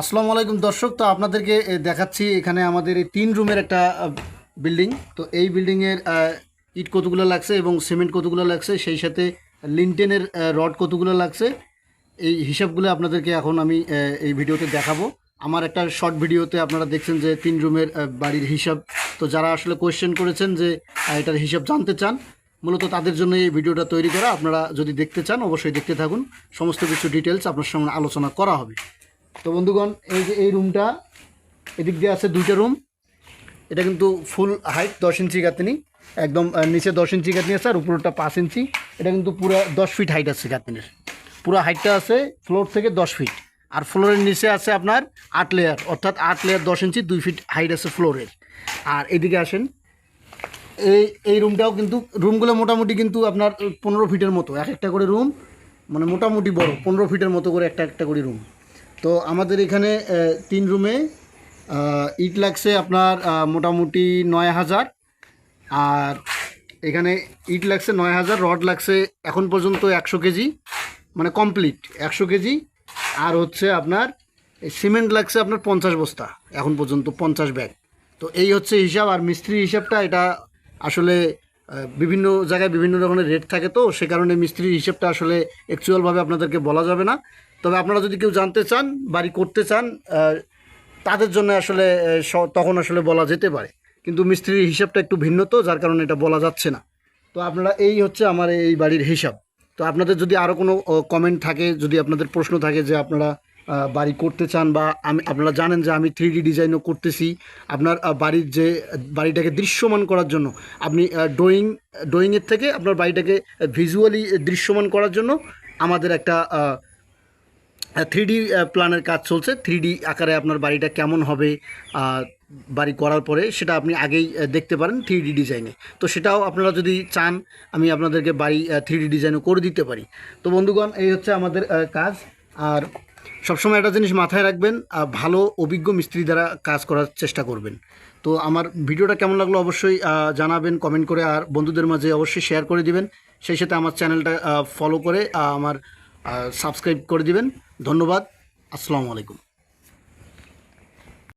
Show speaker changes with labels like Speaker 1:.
Speaker 1: আসসালামু আলাইকুম দর্শক, তো আপনাদেরকে দেখাচ্ছি এখানে আমাদের এই তিন রুমের একটা বিল্ডিং। তো এই বিল্ডিংয়ের ইট কতগুলো লাগছে এবং সিমেন্ট কতগুলো লাগছে, সেই সাথে লিনটেনের রড কতগুলো লাগছে, এই হিসাবগুলো আপনাদেরকে এখন আমি এই ভিডিওতে দেখাবো। আমার একটা শর্ট ভিডিওতে আপনারা দেখছেন যে তিন রুমের বাড়ির হিসাব। তো যারা আসলে কোয়েশ্চেন করেছেন যে এটার হিসাব জানতে চান, মূলত তাদের জন্য এই ভিডিওটা তৈরি করা। আপনারা যদি দেখতে চান, অবশ্যই দেখতে থাকুন। সমস্ত কিছু ডিটেলস আপনার সঙ্গে আলোচনা করা হবে। তো বন্ধুগণ, এই যে এই রুমটা এদিক দিয়ে আছে দুইটা রুম এটা কিন্তু ফুল হাইট দশ ইঞ্চি গাঁথনি। একদম নিচে দশ ইঞ্চি গাঁথনি আছে আর উপরটা পাঁচ ইঞ্চি। এটা কিন্তু পুরো দশ ফিট হাইট আছে গাঁথনির। পুরো হাইটটা আছে ফ্লোর থেকে দশ ফিট আর ফ্লোরের নিচে আছে আপনার আট লেয়ার অর্থাৎ আট লেয়ার দশ ইঞ্চি, দুই ফিট হাইট আছে ফ্লোরের আর এদিকে আসেন, এই এই রুমটাও কিন্তু রুমগুলো মোটামুটি কিন্তু আপনার পনেরো ফিটের মতো, এক একটা করে রুম মানে মোটামুটি বড়, পনেরো ফিটের মতো করে একটা একটা করে রুম তো আমাদের এখানে তিন রুমে ইট লাগছে আপনার মোটামুটি নয় হাজার। আর এখানে ইট লাগছে নয় হাজার, রড লাগছে এখন পর্যন্ত একশো কেজি মানে কমপ্লিট একশো কেজি। আর হচ্ছে আপনার সিমেন্ট লাগছে আপনার পঞ্চাশ বস্তা, এখন পর্যন্ত পঞ্চাশ ব্যাগ। তো এই হচ্ছে হিসাব, আর মিস্ত্রি হিসাবটা এটা আসলে বিভিন্ন জায়গায় বিভিন্ন ধরনের রেট থাকে তো, সে কারণে মিস্ত্রির হিসাবটা আসলে অ্যাকচুয়ালভাবে আপনাদেরকে বলা যাবে না। তবে আপনারা যদি কেউ জানতে চান, বাড়ি করতে চান তাদের জন্য আসলে তখন আসলে বলা যেতে পারে। কিন্তু মিস্ত্রির হিসাবটা একটু ভিন্ন তো, যার কারণে এটা বলা যাচ্ছে না। তো আপনারা, এই হচ্ছে আমার এই বাড়ির হিসাব। তো আপনাদের যদি আরও কোনো কমেন্ট থাকে, যদি আপনাদের প্রশ্ন থাকে যে আপনারা বাড়ি করতে চান বা আমি, আপনারা জানেন যে আমি থ্রি ডি ডিজাইনও করতেছি। আপনার বাড়ির যে, বাড়িটাকে দৃশ্যমান করার জন্য, আপনি ড্রয়িং ড্রয়িংয়ের থেকে আপনার বাড়িটাকে ভিজুয়ালি দৃশ্যমান করার জন্য আমাদের একটা থ্রি ডি প্ল্যানের কাজ চলছে। থ্রি ডি আকারে আপনার বাড়িটা কেমন হবে বাড়ি করার পরে সেটা আপনি আগেই দেখতে পারেন থ্রি ডি ডিজাইনে তো সেটাও আপনারা যদি চান, আমি আপনাদেরকে বাড়ি থ্রি ডি ডিজাইনও করে দিতে পারি। তো বন্ধুগণ, এই হচ্ছে আমাদের কাজ। আর সবসময় একটা জিনিস মাথায় রাখবেন ভালো, অভিজ্ঞ মিস্ত্রি দ্বারা কাজ করার চেষ্টা করবেন। তো আমার ভিডিওটা কেমন লাগল অবশ্যই জানাবেন কমেন্ট করে, আর বন্ধুদের মাঝে অবশ্যই শেয়ার করে দিবেন। সেই সাথে আমার চ্যানেলটা ফলো করে আমার সাবস্ক্রাইব করে দিবেন। ধন্যবাদ, আসসালামু আলাইকুম।